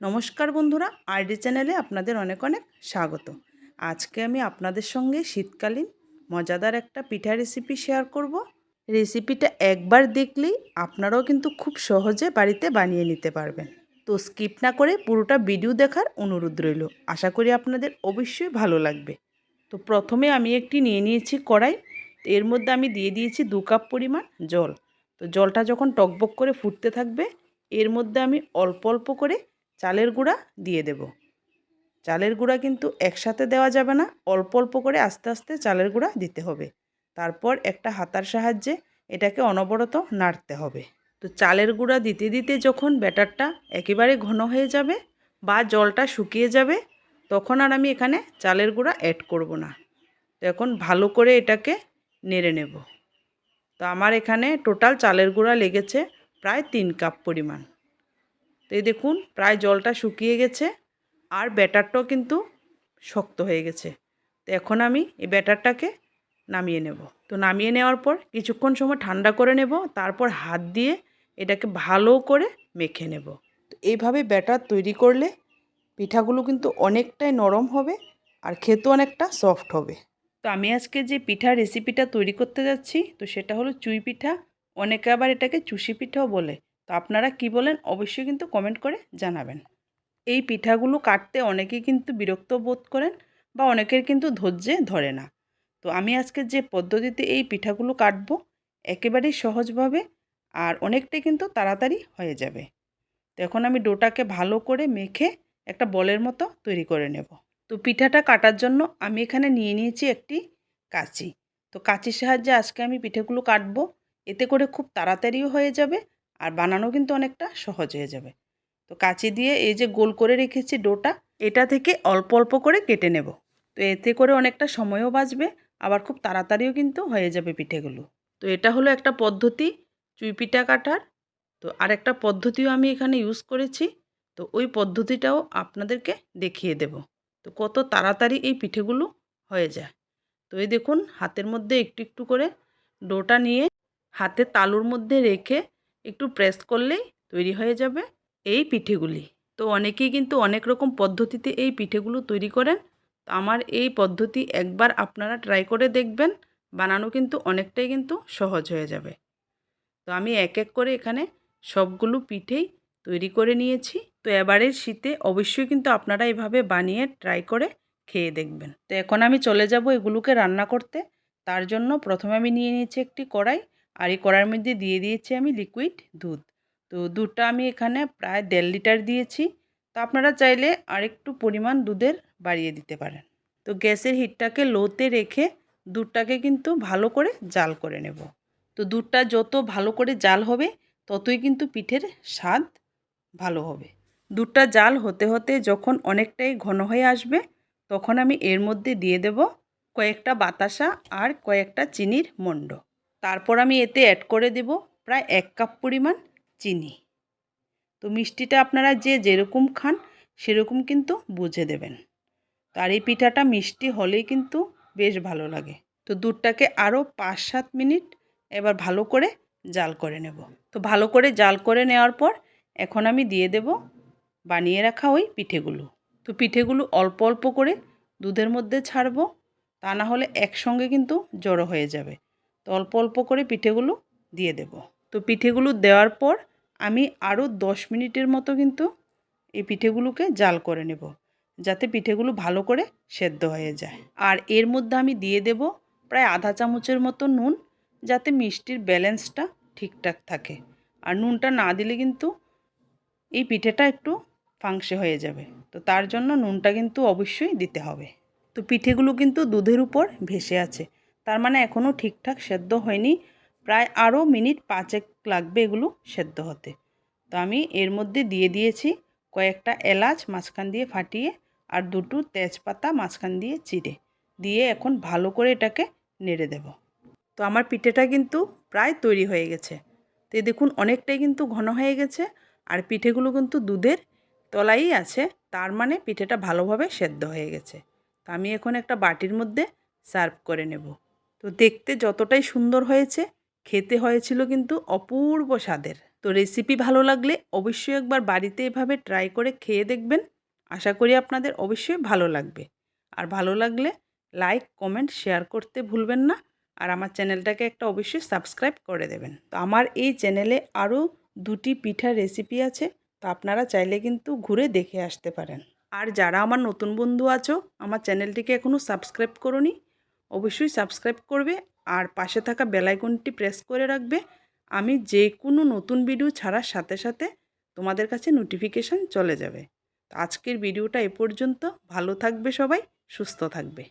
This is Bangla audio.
নমস্কার বন্ধুরা আরডি চ্যানেলে আপনাদের অনেক অনেক স্বাগত। আজকে আমি আপনাদের সঙ্গে শীতকালীন মজাদার একটা পিঠা রেসিপি শেয়ার করব। রেসিপিটা একবার দেখলেই আপনারাও কিন্তু খুব সহজে বাড়িতে বানিয়ে নিতে পারবেন। তো স্কিপ না করে পুরোটা ভিডিও দেখার অনুরোধ রইল। আশা করি আপনাদের অবশ্যই ভালো লাগবে। তো প্রথমে আমি একটি নিয়ে নিয়েছি কড়াই। এর মধ্যে আমি দিয়ে দিয়েছি দু কাপ পরিমাণ জল। তো জলটা যখন টকবক করে ফুটতে থাকবে, এর মধ্যে আমি অল্প অল্প করে চালের গুঁড়া দিয়ে দেব। চালের গুঁড়া কিন্তু একসাথে দেওয়া যাবে না, অল্প অল্প করে আস্তে আস্তে চালের গুঁড়া দিতে হবে। তারপর একটা হাতার সাহায্যে এটাকে অনবরত নাড়তে হবে। তো চালের গুঁড়া দিতে দিতে যখন ব্যাটারটা একেবারে ঘন হয়ে যাবে বা জলটা শুকিয়ে যাবে, তখন আর আমি এখানে চালের গুঁড়া অ্যাড করব না। তো এখন ভালো করে এটাকে নেড়ে নেব। তো আমার এখানে টোটাল চালের গুঁড়া লেগেছে প্রায় তিন কাপ পরিমাণ। তো এই দেখুন, প্রায় জলটা শুকিয়ে গেছে আর ব্যাটারটাও কিন্তু শক্ত হয়ে গেছে। তো এখন আমি এই ব্যাটারটাকে নামিয়ে নেব। তো নামিয়ে নেওয়ার পর কিছুক্ষণ সময় ঠান্ডা করে নেব, তারপর হাত দিয়ে এটাকে ভালো করে মেখে নেব। তো এইভাবে ব্যাটার তৈরি করলে পিঠাগুলো কিন্তু অনেকটাই নরম হবে আর খেতেও অনেকটা সফট হবে। তো আমি আজকে যে পিঠা রেসিপিটা তৈরি করতে যাচ্ছি, তো সেটা হলো চুই পিঠা, অনেকে আবার এটাকে চুষি পিঠাও বলে। তো আপনারা কি বলেন অবশ্যই কিন্তু কমেন্ট করে জানাবেন। এই পিঠাগুলো কাটতে অনেকেই কিন্তু বিরক্ত বোধ করেন বা অনেকের কিন্তু ধৈর্যে ধরে না। তো আমি আজকে যে পদ্ধতিতে এই পিঠাগুলো কাটবো একেবারেই সহজভাবে আর অনেকটাই কিন্তু তাড়াতাড়ি হয়ে যাবে। তো এখন আমি ডোটাকে ভালো করে মেখে একটা বলের মতো তৈরি করে নেব। তো পিঠাটা কাটার জন্য আমি এখানে নিয়ে নিয়েছি একটি কাঁচি। তো কাঁচির সাহায্যে আজকে আমি পিঠেগুলো কাটবো। এতে করে খুব তাড়াতাড়িও হয়ে যাবে আর বানানো কিন্তু অনেকটা সহজ হয়ে যাবে। তো কাঁচি দিয়ে এই যে গোল করে রেখেছি ডোটা, এটা থেকে অল্প অল্প করে কেটে নেব। তো এতে করে অনেকটা সময়ও বাঁচবে, আবার খুব তাড়াতাড়িও কিন্তু হয়ে যাবে পিঠেগুলো। তো এটা হলো একটা পদ্ধতি চুই পিঠা কাটার। তো আরেকটা পদ্ধতিও আমি এখানে ইউজ করেছি। তো ওই পদ্ধতিটাও আপনাদেরকে দেখিয়ে দেব। তো কত তাড়াতাড়ি এই পিঠেগুলো হয়ে যায়। তো এই দেখুন, হাতের মধ্যে একটু একটু করে ডোটা নিয়ে হাতে তালুর মধ্যে রেখে একটু প্রেস করলেই তৈরি হয়ে যাবে এই পিঠেগুলি। তো অনেকেই কিন্তু অনেক রকম পদ্ধতিতে এই পিঠেগুলো তৈরি করেন। তো আমার এই পদ্ধতি একবার আপনারা ট্রাই করে দেখবেন, বানানো কিন্তু অনেকটাই কিন্তু সহজ হয়ে যাবে। তো আমি এক এক করে এখানে সবগুলো পিঠেই তৈরি করে নিয়েছি। তো এবারের শীতে অবশ্যই কিন্তু আপনারা এভাবে বানিয়ে ট্রাই করে খেয়ে দেখবেন। তো এখন আমি চলে যাব এগুলোকে রান্না করতে। তার জন্য প্রথমে আমি নিয়ে নিয়েছি একটি কড়াই। আর এই কড়ার মধ্যে দিয়ে দিয়েছি আমি লিকুইড দুধ। তো দুধটা আমি এখানে প্রায় দেড় লিটার দিয়েছি। তো আপনারা চাইলে আরেকটু পরিমাণ দুধের বাড়িয়ে দিতে পারেন। তো গ্যাসের হিটটাকে লোতে রেখে দুধটাকে কিন্তু ভালো করে জাল করে নেব। তো দুধটা যত ভালো করে জাল হবে, ততই কিন্তু পিঠের স্বাদ ভালো হবে। দুধটা জাল হতে হতে যখন অনেকটাই ঘন হয়ে আসবে, তখন আমি এর মধ্যে দিয়ে দেব কয়েকটা বাতাসা আর কয়েকটা চিনির মণ্ড তারপর আমি এতে অ্যাড করে দেব প্রায় এক কাপ পরিমাণ চিনি। তো মিষ্টিটা আপনারা যে যেরকম খান, সেরকম কিন্তু বুঝে দেবেন। আর এই পিঠাটা মিষ্টি হলেই কিন্তু বেশ ভালো লাগে। তো দুধটাকে আরও পাঁচ সাত মিনিট এবার ভালো করে জাল করে নেব। তো ভালো করে জাল করে নেওয়ার পর এখন আমি দিয়ে দেব বানিয়ে রাখা ওই পিঠেগুলো। তো পিঠেগুলো অল্প অল্প করে দুধের মধ্যে ছাড়বো, তা না হলে একসঙ্গে কিন্তু জড়ো হয়ে যাবে। তো অল্প অল্প করে পিঠেগুলো দিয়ে দেব। তো পিঠেগুলো দেওয়ার পর আমি আরও দশ মিনিটের মতো কিন্তু এই পিঠেগুলোকে জাল করে নেব, যাতে পিঠেগুলো ভালো করে সেদ্ধ হয়ে যায়। আর এর মধ্যে আমি দিয়ে দেব প্রায় আধা চামচের মতো নুন, যাতে মিষ্টির ব্যালেন্সটা ঠিকঠাক থাকে। আর নুনটা না দিলে কিন্তু এই পিঠেটা একটু ফাংসে হয়ে যাবে। তো তার জন্য নুনটা কিন্তু অবশ্যই দিতে হবে। তো পিঠেগুলো কিন্তু দুধের উপর ভেসে আছে। তার মানে এখনও ঠিকঠাক সেদ্ধ হয়নি। প্রায় আরও মিনিট পাঁচেক লাগবে এগুলো সেদ্ধ হতে। তো আমি এর মধ্যে দিয়ে দিয়েছি কয়েকটা এলাচ মাঝখান দিয়ে ফাটিয়ে আর দুটো তেজপাতা মাঝখান দিয়ে চিড়ে। দিয়ে এখন ভালো করে এটাকে নেড়ে দেব। তো আমার পিঠেটা কিন্তু প্রায় তৈরি হয়ে গেছে। তো দেখুন অনেকটাই কিন্তু ঘন হয়ে গেছে আর পিঠেগুলো কিন্তু দুধের তলাই আছে, তার মানে পিঠেটা ভালোভাবে সেদ্ধ হয়ে গেছে। তো আমি এখন একটা বাটির মধ্যে সার্ভ করে নেব। তো দেখতে যতটাই সুন্দর হয়েছে, খেতে হয়েছিল কিন্তু অপূর্ব স্বাদের। তো রেসিপি ভালো লাগলে অবশ্যই একবার বাড়িতে এভাবে ট্রাই করে খেয়ে দেখবেন। আশা করি আপনাদের অবশ্যই ভালো লাগবে। আর ভালো লাগলে লাইক কমেন্ট শেয়ার করতে ভুলবেন না। আর আমার চ্যানেলটাকে একটা অবশ্যই সাবস্ক্রাইব করে দেবেন। তো আমার এই চ্যানেলে আরও দুটি পিঠার রেসিপি আছে, তো আপনারা চাইলে কিন্তু ঘুরে দেখে আসতে পারেন। আর যারা আমার নতুন বন্ধু আছো, আমার চ্যানেলটিকে এখনও সাবস্ক্রাইব করোনি অবশ্যই সাবস্ক্রাইব করবে আর পাশে থাকা বেলাইকনটি প্রেস করে রাখবে। আমি যে কোনো নতুন ভিডিও ছাড়ার সাথে সাথে তোমাদের কাছে নোটিফিকেশান চলে যাবে। আজকের ভিডিওটা এ পর্যন্ত। ভালো থাকবে সবাই, সুস্থ থাকবে।